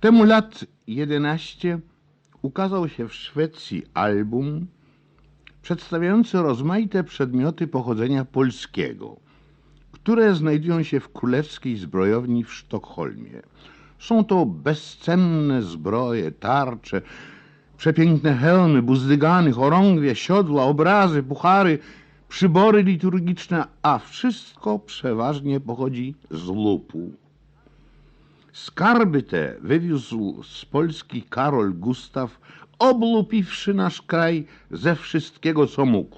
Temu lat 11 ukazał się w Szwecji album przedstawiający rozmaite przedmioty pochodzenia polskiego, które znajdują się w Królewskiej Zbrojowni w Sztokholmie. Są to bezcenne zbroje, tarcze, przepiękne hełmy, buzdygany, chorągwie, siodła, obrazy, puchary, przybory liturgiczne, a wszystko przeważnie pochodzi z lupu. Skarby te wywiózł z Polski Karol Gustaw, oblupiwszy nasz kraj ze wszystkiego, co mógł.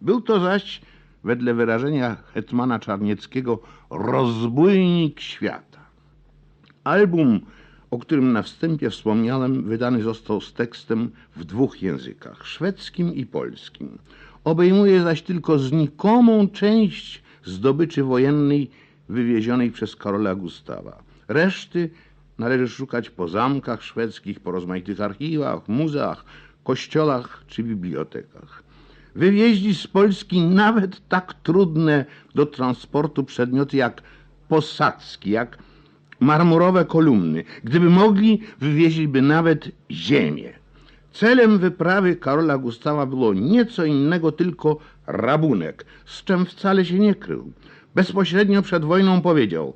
Był to zaś, wedle wyrażenia hetmana Czarnieckiego, rozbójnik świata. Album, o którym na wstępie wspomniałem, wydany został z tekstem w dwóch językach, szwedzkim i polskim. Obejmuje zaś tylko znikomą część zdobyczy wojennej wywiezionej przez Karola Gustawa. Reszty należy szukać po zamkach szwedzkich, po rozmaitych archiwach, muzeach, kościołach czy bibliotekach. Wywieźli z Polski nawet tak trudne do transportu przedmioty jak posadzki, jak marmurowe kolumny. Gdyby mogli, wywieźliby nawet ziemię. Celem wyprawy Karola Gustawa było nieco innego, tylko rabunek, z czym wcale się nie krył. Bezpośrednio przed wojną powiedział: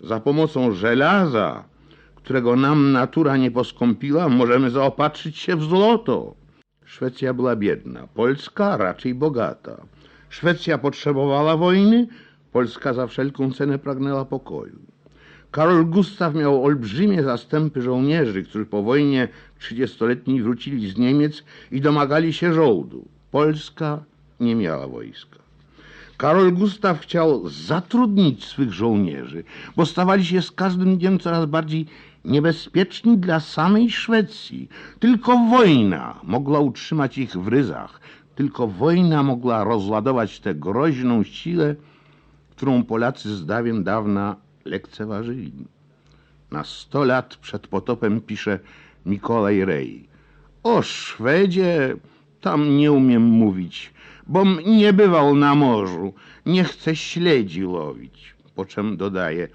Za pomocą żelaza, którego nam natura nie poskąpiła, możemy zaopatrzyć się w złoto. Szwecja była biedna, Polska raczej bogata. Szwecja potrzebowała wojny, Polska za wszelką cenę pragnęła pokoju. Karol Gustaw miał olbrzymie zastępy żołnierzy, którzy po wojnie trzydziestoletniej wrócili z Niemiec i domagali się żołdu. Polska nie miała wojska. Karol Gustaw chciał zatrudnić swych żołnierzy, bo stawali się z każdym dniem coraz bardziej niebezpieczni dla samej Szwecji. Tylko wojna mogła utrzymać ich w ryzach, tylko wojna mogła rozładować tę groźną siłę, którą Polacy z dawien dawna lekceważyli. Na sto lat przed potopem pisze Mikołaj Rej. O Szwedzie tam nie umiem mówić, bom nie bywał na morzu, nie chcę śledzi łowić. Po czym dodaje,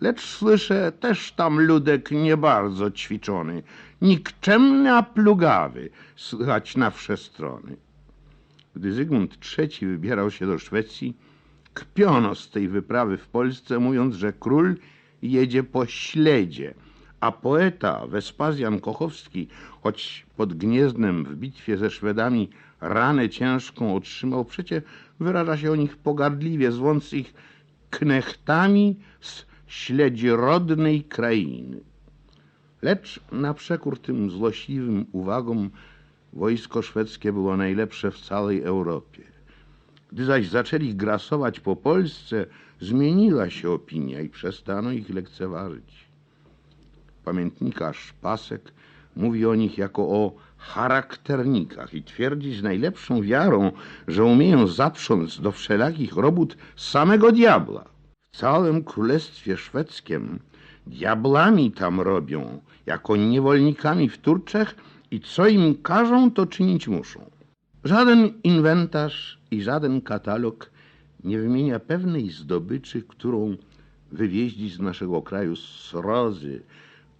lecz słyszę też tam ludek nie bardzo ćwiczony, nikczemny, a plugawy, słychać na wsze strony. Gdy Zygmunt III wybierał się do Szwecji, kpiono z tej wyprawy w Polsce, mówiąc, że król jedzie po śledzie, a poeta Wespazjan Kochowski, choć pod Gniezdnem w bitwie ze Szwedami ranę ciężką otrzymał, przecie wyraża się o nich pogardliwie, zwąc ich knechtami z śledzirodnej krainy. Lecz na przekór tym złośliwym uwagom wojsko szwedzkie było najlepsze w całej Europie. Gdy zaś zaczęli grasować po Polsce, zmieniła się opinia i przestano ich lekceważyć. Pamiętnikarz Pasek mówi o nich jako o charakternikach i twierdzi z najlepszą wiarą, że umieją zaprząc do wszelakich robót samego diabła. W całym królestwie szwedzkim diablami tam robią, jako niewolnikami w Turczech i co im każą, to czynić muszą. Żaden inwentarz i żaden katalog nie wymienia pewnej zdobyczy, którą wywieźli z naszego kraju srozy,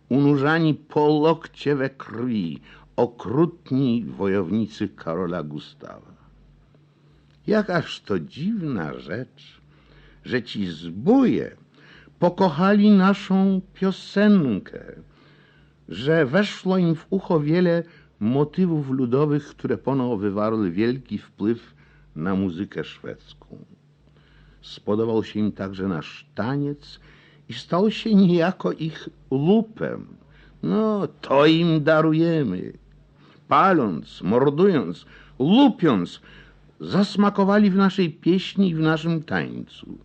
unurzani po lokcie we krwi, okrutni wojownicy Karola Gustawa. Jakaż to dziwna rzecz, że ci zbóje pokochali naszą piosenkę, że weszło im w ucho wiele motywów ludowych, które ponoł wywarły wielki wpływ na muzykę szwedzką. Spodobał się im także nasz taniec i stał się niejako ich lupem. No, to im darujemy. Paląc, mordując, lupiąc, zasmakowali w naszej pieśni i w naszym tańcu.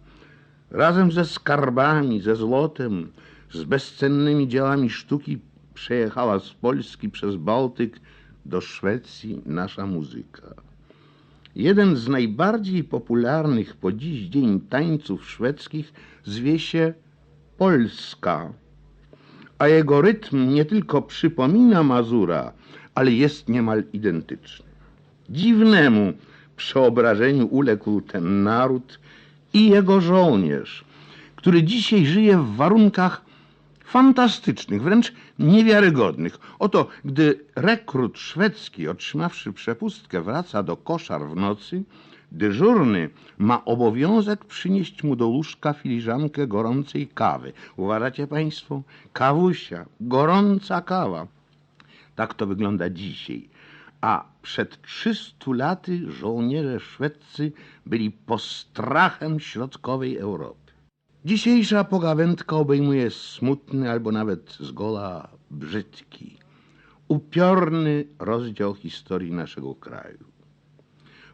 Razem ze skarbami, ze złotem, z bezcennymi dziełami sztuki przejechała z Polski przez Bałtyk do Szwecji nasza muzyka. Jeden z najbardziej popularnych po dziś dzień tańców szwedzkich zwie się Polska, a jego rytm nie tylko przypomina Mazura, ale jest niemal identyczny. Dziwnemu przeobrażeniu uległ ten naród i jego żołnierz, który dzisiaj żyje w warunkach fantastycznych, wręcz niewiarygodnych. Oto, gdy rekrut szwedzki, otrzymawszy przepustkę, wraca do koszar w nocy, dyżurny ma obowiązek przynieść mu do łóżka filiżankę gorącej kawy. Uważacie państwo? Kawusia, gorąca kawa. Tak to wygląda dzisiaj. A przed 300 laty żołnierze szwedzcy byli postrachem środkowej Europy. Dzisiejsza pogawędka obejmuje smutny albo nawet zgoła brzydki, upiorny rozdział historii naszego kraju.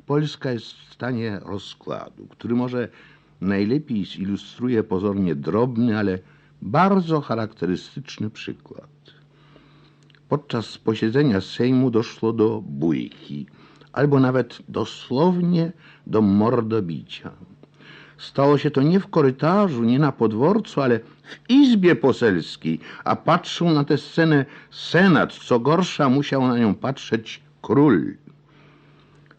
Polska jest w stanie rozkładu, który może najlepiej zilustruje pozornie drobny, ale bardzo charakterystyczny przykład. Podczas posiedzenia Sejmu doszło do bójki, albo nawet dosłownie do mordobicia. Stało się to nie w korytarzu, nie na podworcu, ale w izbie poselskiej, a patrzył na tę scenę senat, co gorsza musiał na nią patrzeć król.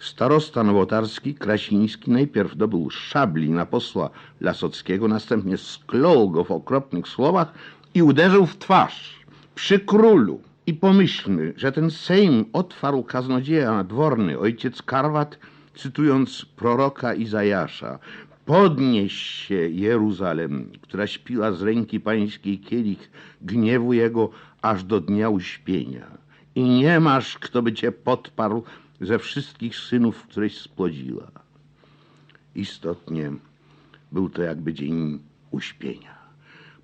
Starosta nowotarski, Krasiński, najpierw dobył szabli na posła Lasockiego, następnie sklął go w okropnych słowach i uderzył w twarz przy królu. I pomyślmy, że ten Sejm otwarł kaznodzieja nadworny, ojciec Karwat, cytując proroka Izajasza. Podnieś się, Jeruzalem, która śpiła z ręki pańskiej kielich gniewu jego aż do dnia uśpienia. I nie masz, kto by cię podparł ze wszystkich synów, któreś spłodziła. Istotnie był to jakby dzień uśpienia.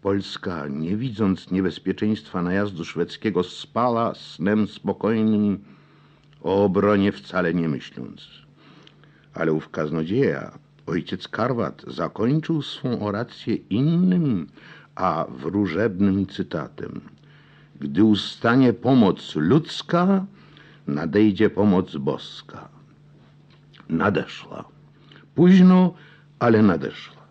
Polska, nie widząc niebezpieczeństwa najazdu szwedzkiego, spała snem spokojnym, o obronie wcale nie myśląc. Ale ów kaznodzieja, ojciec Karwat, zakończył swą orację innym, a wróżebnym cytatem. Gdy ustanie pomoc ludzka, nadejdzie pomoc boska. Nadeszła. Późno, ale nadeszła.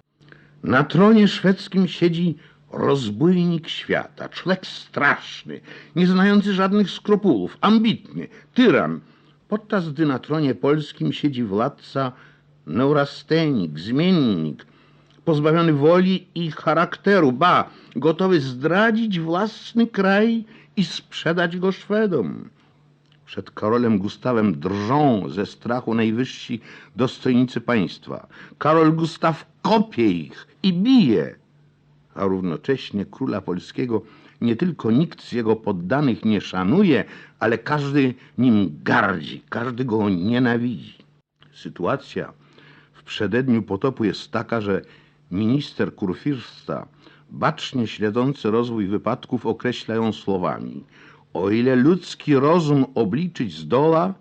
Na tronie szwedzkim siedzi rozbójnik świata, człowiek straszny, nie znający żadnych skrupułów, ambitny, tyran. Podczas gdy na tronie polskim siedzi władca neurastenik, zmiennik, pozbawiony woli i charakteru, ba, gotowy zdradzić własny kraj i sprzedać go Szwedom. Przed Karolem Gustawem drżą ze strachu najwyżsi dostojnicy państwa. Karol Gustaw kopie ich i bije, a równocześnie króla polskiego nie tylko nikt z jego poddanych nie szanuje, ale każdy nim gardzi, każdy go nienawidzi. Sytuacja w przededniu potopu jest taka, że minister kurfürsta, bacznie śledzący rozwój wypadków, określa ją słowami – o ile ludzki rozum obliczyć zdoła,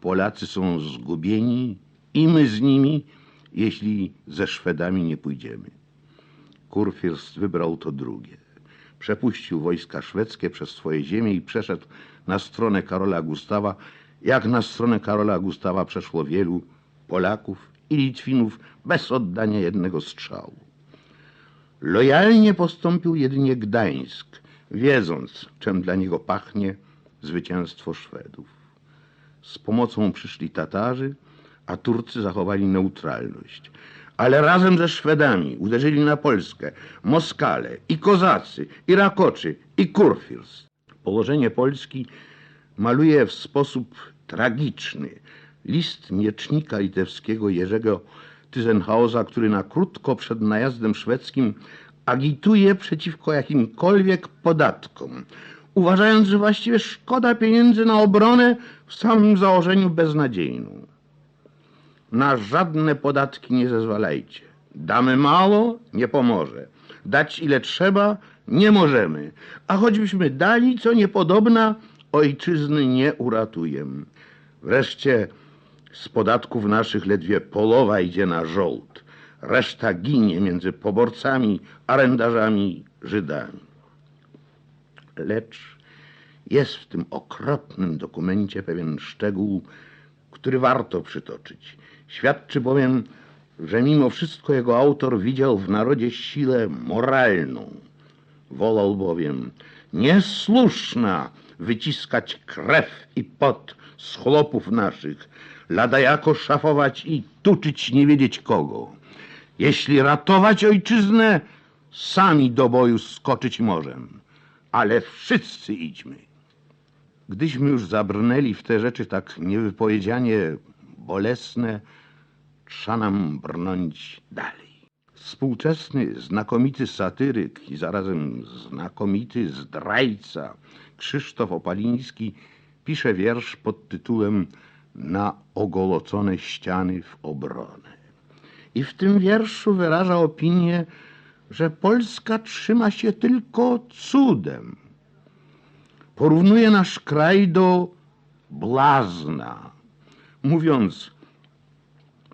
Polacy są zgubieni i my z nimi, jeśli ze Szwedami nie pójdziemy. Kurfürst wybrał to drugie. Przepuścił wojska szwedzkie przez swoje ziemie i przeszedł na stronę Karola Gustawa, jak na stronę Karola Gustawa przeszło wielu Polaków i Litwinów bez oddania jednego strzału. Lojalnie postąpił jedynie Gdańsk, wiedząc, czym dla niego pachnie zwycięstwo Szwedów. Z pomocą przyszli Tatarzy, a Turcy zachowali neutralność. Ale razem ze Szwedami uderzyli na Polskę Moskale i Kozacy, i Rakoczy, i Kurfürst. Położenie Polski maluje w sposób tragiczny list miecznika litewskiego Jerzego Tyzenhausa, który na krótko przed najazdem szwedzkim agituje przeciwko jakimkolwiek podatkom, uważając, że właściwie szkoda pieniędzy na obronę w samym założeniu beznadziejną. Na żadne podatki nie zezwalajcie. Damy mało, nie pomoże. Dać ile trzeba, nie możemy. A choćbyśmy dali, co niepodobna, ojczyzny nie uratujemy. Wreszcie z podatków naszych ledwie połowa idzie na żołd. Reszta ginie między poborcami, arendarzami, Żydami. Lecz jest w tym okropnym dokumencie pewien szczegół, który warto przytoczyć. Świadczy bowiem, że mimo wszystko jego autor widział w narodzie siłę moralną. Wolał bowiem niesłuszna wyciskać krew i pot z chłopów naszych, lada jako szafować i tuczyć nie wiedzieć kogo. Jeśli ratować ojczyznę, sami do boju skoczyć możem. ale wszyscy idźmy. Gdyśmy już zabrnęli w te rzeczy tak niewypowiedzianie bolesne, trza nam brnąć dalej. Współczesny, znakomity satyryk i zarazem znakomity zdrajca Krzysztof Opaliński pisze wiersz pod tytułem Na ogolocone ściany w obronę. I w tym wierszu wyraża opinię, że Polska trzyma się tylko cudem. Porównuje nasz kraj do blazna, mówiąc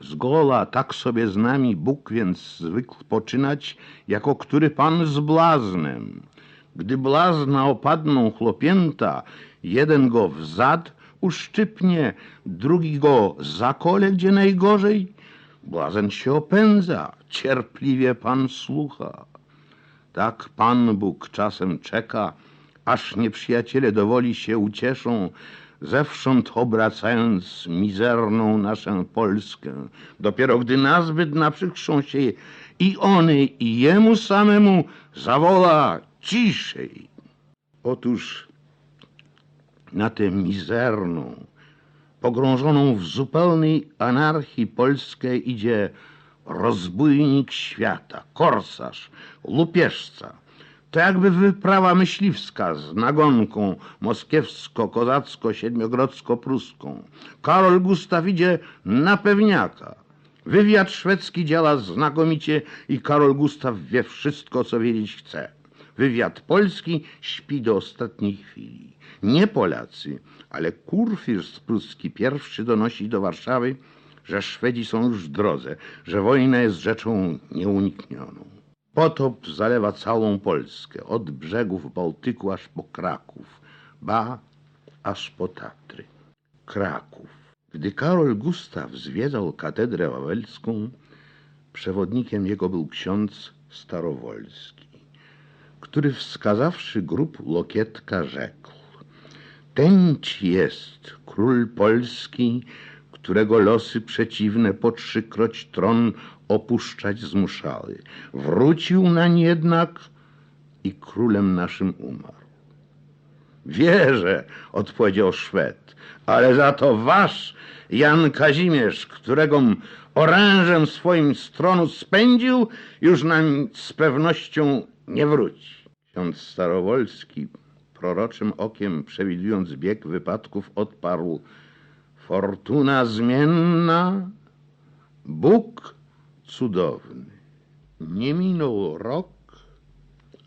Zgola tak sobie z nami Bóg więc zwykł poczynać, jako który pan z blaznem. Gdy blazna opadną chłopięta, jeden go w zad uszczypnie, drugi go zakole, gdzie najgorzej. Blazen się opędza, cierpliwie pan słucha. Tak Pan Bóg czasem czeka, aż nieprzyjaciele do woli się ucieszą, zewsząd obracając mizerną naszą Polskę. Dopiero gdy nazbyt naprzykrzą się i ony, i jemu samemu zawoła ciszej. Otóż na tę mizerną, pogrążoną w zupełnej anarchii Polskę idzie rozbójnik świata, korsarz, lupieżca. To jakby wyprawa myśliwska z nagonką moskiewsko-kozacko-siedmiogrodzko-pruską. Karol Gustaw idzie na pewniaka. Wywiad szwedzki działa znakomicie i Karol Gustaw wie wszystko, co wiedzieć chce. Wywiad polski śpi do ostatniej chwili. Nie Polacy, ale kurfürst pruski pierwszy donosi do Warszawy, że Szwedzi są już w drodze, że wojna jest rzeczą nieuniknioną. Potop zalewa całą Polskę, od brzegów Bałtyku aż po Kraków, ba, aż po Tatry. Kraków. Gdy Karol Gustaw zwiedzał katedrę wawelską, przewodnikiem jego był ksiądz Starowolski, który wskazawszy grób Lokietka rzekł Tęć jest król Polski, którego losy przeciwne po trzykroć tron opuszczać zmuszały. Wrócił nań jednak i królem naszym umarł. Wierzę, odpowiedział Szwed, ale za to wasz Jan Kazimierz, któregom orężem swoim z tronu spędził, już nam z pewnością nie wróci. Ksiądz Starowolski proroczym okiem przewidując bieg wypadków odparł Fortuna zmienna, Bóg cudowny. Nie minął rok,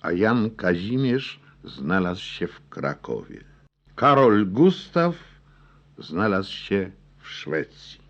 a Jan Kazimierz znalazł się w Krakowie. Karol Gustaw znalazł się w Szwecji.